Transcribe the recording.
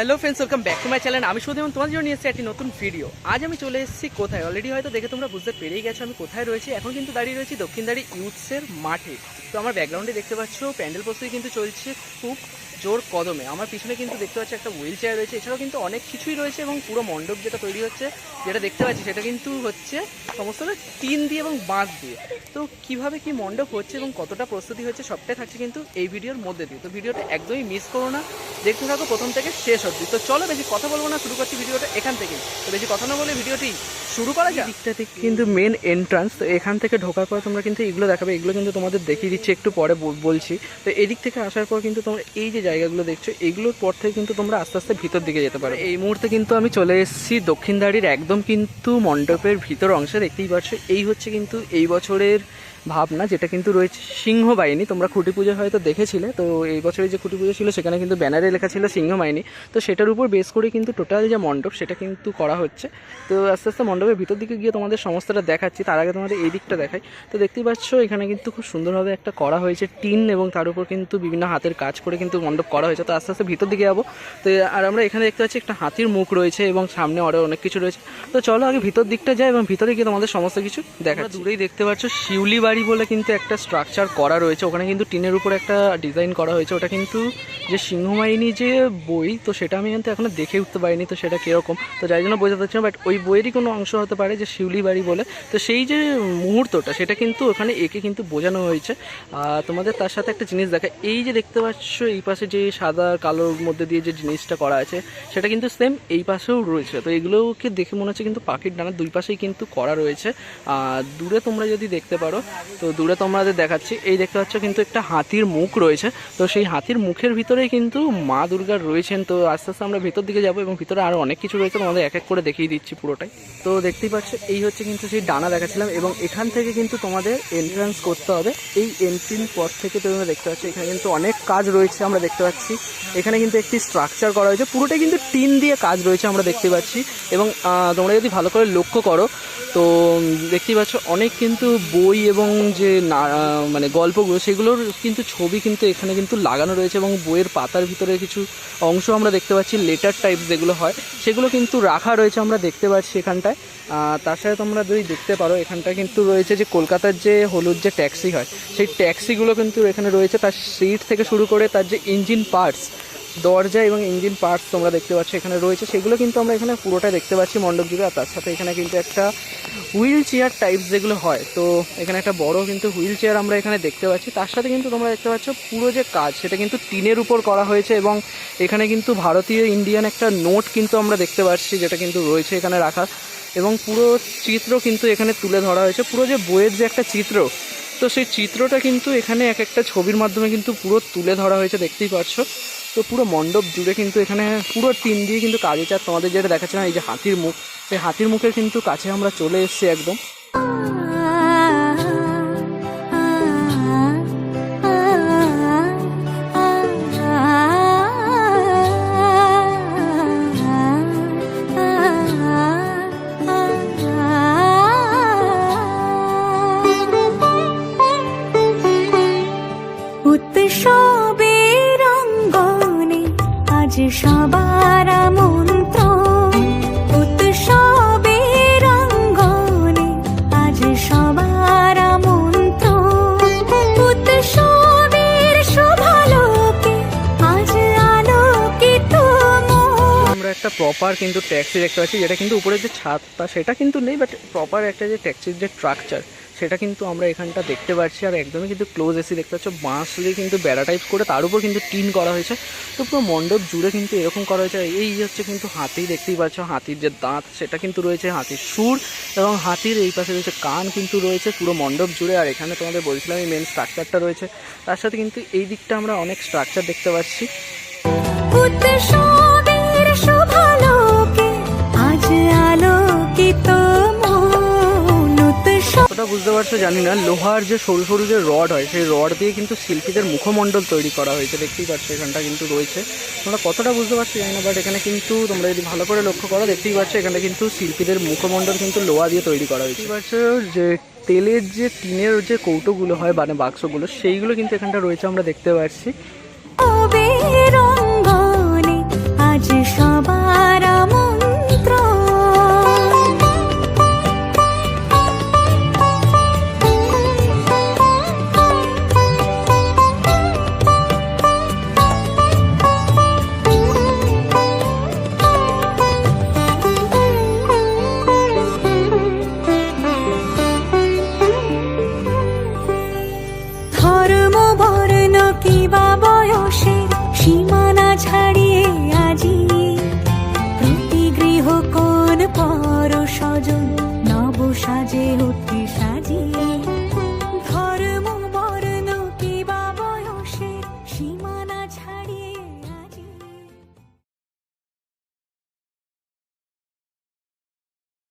Hello friends welcome back to my channel আমি শুধু এবং তোমার জন্য নিয়ে এসেছি একটি নতুন ভিডিও আজ আমি চলে এসেছি কোথায়? অলরেডি হয়তো দেখে তোমরা বুঝতে পেরেই গেছো আমি কোথায় রয়েছি। এখন কিন্তু দাঁড়িয়ে রয়েছি দক্ষিণদারি ইউথসের মাঠে। তো আমার ব্যাকগ্রাউন্ডে দেখতে পাচ্ছ, প্যান্ডেল প্রস্তুতি কিন্তু চলছে খুব জোর কদমে। আমার পিছনে কিন্তু দেখতে পাচ্ছি একটা হুইল চেয়ার রয়েছে। এছাড়াও কিন্তু অনেক কিছুই রয়েছে এবং পুরো মণ্ডপ যেটা তৈরি হচ্ছে, যেটা দেখতে পাচ্ছি, সেটা কিন্তু হচ্ছে সমস্ত টিন দিয়ে এবং বাঁশ দিয়ে। তো কীভাবে কি মণ্ডপ হচ্ছে এবং কতটা প্রস্তুতি হচ্ছে সবটাই থাকছে কিন্তু এই ভিডিওর মধ্যে দিয়ে। তো ভিডিওটা একদমই মিস করো না। দেখতে থাকো প্রথম থেকে শেষ অবধি। তো চলো বেশি কথা বলব না, শুরু করছি ভিডিওটা এখান থেকেই তো বেশি কথা না বলে ভিডিওটি শুরু করা যায় দিকটা থেকে কিন্তু মেন এন্ট্রান্স তো এখান থেকে ঢোকার পর তোমরা কিন্তু এগুলো দেখাবে। এগুলো কিন্তু তোমাদের দেখিয়ে দিচ্ছি, একটু পরে বলছি। তো এদিক থেকে আসার পর কিন্তু তোমরা এই যে জায়গাগুলো দেখছ, এগুলোর পর থেকে কিন্তু তোমরা আস্তে আস্তে ভিতর দিকে যেতে পারো। এই মুহূর্তে কিন্তু আমি চলে এসেছি দক্ষিণদাড়ির একদম কিন্তু মণ্ডপের ভিতর অংশে, দেখতেই পাচ্ছ। এই হচ্ছে কিন্তু এই বছরের ভাবনা যেটা কিন্তু রয়েছে সিংহ বাহিনী তোমরা খুঁটি পুজো হয়তো দেখেছিলে তো এই বছরে যে খুঁটি পুজো ছিল সেখানে কিন্তু ব্যানারে লেখা ছিল সিংহ বাহিনী তো সেটার উপর বেস করে কিন্তু টোটাল যে মণ্ডপ সেটা কিন্তু করা হচ্ছে। তো আস্তে আস্তে মণ্ডপের ভিতর দিকে গিয়ে তোমাদের সমস্তটা দেখাচ্ছি তার আগে তোমাদের এই দিকটা দেখাই। তো দেখতেই পাচ্ছ এখানে কিন্তু খুব সুন্দরভাবে একটা করা হয়েছে টিন এবং তার উপর কিন্তু বিভিন্ন হাতের কাজ করে কিন্তু মণ্ডপ করা হয়েছে। তো আস্তে আস্তে ভিতর দিকে যাব। তো আর আমরা এখানে দেখতে পাচ্ছি একটা হাতির মুখ রয়েছে এবং সামনে আরও অনেক কিছু রয়েছে। তো চলো আগে ভিতর দিকটা যাই এবং ভিতরে গিয়ে তোমাদের সমস্ত কিছু দেখা দূরেই দেখতে পাচ্ছ শিউলি বাড়ি বলে কিন্তু একটা স্ট্রাকচার করা রয়েছে। ওখানে কিন্তু টিনের উপর একটা ডিজাইন করা হয়েছে। ওটা কিন্তু যে সিংহবাহিনী যে বই, তো সেটা আমি কিন্তু এখনও দেখে উঠতে পারিনি তো সেটা কীরকম। তো যাই জন্য বোঝাতে পারছি না বাট ওই বইয়েরই কোনো অংশ হতে পারে যে শিউলি বাড়ি বলে। তো সেই যে মুহূর্তটা, সেটা কিন্তু ওখানে একে কিন্তু বোঝানো হয়েছে। আর তোমাদের তার সাথে একটা জিনিস দেখা, এই যে দেখতে পাচ্ছ, এই পাশে যে সাদা কালোর মধ্যে দিয়ে যে জিনিসটা করা আছে, সেটা কিন্তু সেম এই পাশেও রয়েছে। তো এগুলোকে দেখে মনে হচ্ছে কিন্তু পাখির ডানার দুই পাশেই কিন্তু করা রয়েছে। দূরে তোমরা যদি দেখতে পারো তো দূরে তোমাদের দেখাচ্ছি, এই দেখতে পাচ্ছ কিন্তু একটা হাতির মুখ রয়েছে। তো সেই হাতির মুখের ভিতরেই কিন্তু মা দুর্গার রয়েছেন। তো আস্তে আস্তে আমরা ভিতর দিকে যাব এবং ভিতরে আরও অনেক কিছু রয়েছে। তোমাদের এক এক করে দেখিয়ে দিচ্ছি পুরোটাই। তো দেখতেই পাচ্ছ, এই হচ্ছে কিন্তু সেই ডানা দেখাচ্ছিলাম এবং এখান থেকে কিন্তু তোমাদের এন্ট্রান্স করতে হবে। এই এন্ট্রির পর থেকে তোমরা দেখতে পাচ্ছ, এখানে কিন্তু অনেক কাজ রয়েছে আমরা দেখতে পাচ্ছি। এখানে কিন্তু একটি স্ট্রাকচার করা হয়েছে। পুরোটাই কিন্তু টিন দিয়ে কাজ রয়েছে আমরা দেখতে পাচ্ছি। এবং তোমরা যদি ভালো করে লক্ষ্য করো, তো দেখতেই পাচ্ছ, অনেক কিন্তু বই এবং যে মানে গল্পগুলো, সেগুলোর কিন্তু ছবি কিন্তু এখানে কিন্তু লাগানো রয়েছে এবং বইয়ের পাতার ভিতরে কিছু অংশ আমরা দেখতে পাচ্ছি লেটার টাইপ যেগুলো হয়, সেগুলো কিন্তু রাখা রয়েছে আমরা দেখতে পাচ্ছি এখানটায়। তার সাথে তোমরা যদি দেখতে পারো, এখানটায় কিন্তু রয়েছে যে কলকাতার যে হলুদ যে ট্যাক্সি হয়, সেই ট্যাক্সিগুলো কিন্তু এখানে রয়েছে। তার সিট থেকে শুরু করে তার যে ইঞ্জিন পার্টস দরজা এবং ইঞ্জিন পার্টস তোমরা দেখতে পাচ্ছ এখানে রয়েছে। সেগুলো কিন্তু আমরা এখানে পুরোটা দেখতে পাচ্ছি মণ্ডপ জুড়ে। আর তার সাথে এখানে কিন্তু একটা হুইল চেয়ার টাইপস যেগুলো হয়, তো এখানে একটা বড় কিন্তু হুইল চেয়ার আমরা এখানে দেখতে পাচ্ছি। তার সাথে কিন্তু তোমরা দেখতে পাচ্ছ পুরো যে কাজ, সেটা কিন্তু টিনের উপর করা হয়েছে এবং এখানে কিন্তু ভারতীয় ইন্ডিয়ান একটা নোট কিন্তু আমরা দেখতে পাচ্ছি, যেটা কিন্তু রয়েছে এখানে রাখা। এবং পুরো চিত্র কিন্তু এখানে তুলে ধরা হয়েছে। পুরো যে বইয়ের যে একটা চিত্র, তো সেই চিত্রটা কিন্তু এখানে এক একটা ছবির মাধ্যমে কিন্তু পুরো তুলে ধরা হয়েছে, দেখতেই পাচ্ছ। তো পুরো মণ্ডপ জুড়ে কিন্তু এখানে পুরো টিম দিয়ে কিন্তু কাজ আর তোমাদের যেটা দেখাচ্ছিলাম, এই যে হাতির মুখ, সেই হাতির মুখের কিন্তু কাছে আমরা চলে এসেছি একদম। সবার মন্ত্র উৎসবের অঙ্গনে আজ সবার মন্ত্র উৎসবের শোভালোকে আজ আলোকিত আমরা একটা প্রপার কিন্তু ট্যাক্সি দেখতে পাচ্ছি, যেটা কিন্তু উপরে যে ছাদটা সেটা কিন্তু নেই বাট প্রপার একটা যে ট্যাক্সির যে স্ট্রাকচার সেটা কিন্তু আমরা এখানটা দেখতে পাচ্ছি আর একদমই কিন্তু ক্লোজ এসি দেখতে পাচ্ছ। বাঁশ দিয়ে কিন্তু বেড়া টাইপ করে তার উপর কিন্তু টিন করা হয়েছে। তো পুরো মণ্ডপ জুড়ে কিন্তু এরকম করা হয়েছে। এই হচ্ছে কিন্তু হাতি দেখতেই পাচ্ছ হাতির যে দাঁত, সেটা কিন্তু রয়েছে হাতির সুর এবং হাতির এই পাশে রয়েছে কান কিন্তু রয়েছে পুরো মণ্ডপ জুড়ে। আর এখানে তোমাদের বলছিলাম এই মেন স্ট্রাকচারটা রয়েছে। তার সাথে কিন্তু এই দিকটা আমরা অনেক স্ট্রাকচার দেখতে পাচ্ছি। বুঝতে পারছ, জানি না, লোহার যে সরু সরু যে রড হয়, সেই রড দিয়ে কিন্তু শিল্পীদের মুখমণ্ডল তৈরি করা হয়েছে, দেখতেই পাচ্ছ, এখানটা কিন্তু রয়েছে। তোমরা কতটা বুঝতে পারছ জানি না বাট এখানে কিন্তু তোমরা যদি ভালো করে লক্ষ্য করো, দেখতেই পাচ্ছ এখানে কিন্তু শিল্পীদের মুখমণ্ডল কিন্তু লোহা দিয়ে তৈরি করা হয়েছে। পাচ্ছ যে তেলের যে টিনের যে কৌটোগুলো হয় মানে বাক্সগুলো, সেইগুলো কিন্তু এখানটা রয়েছে, আমরা দেখতে পাচ্ছি।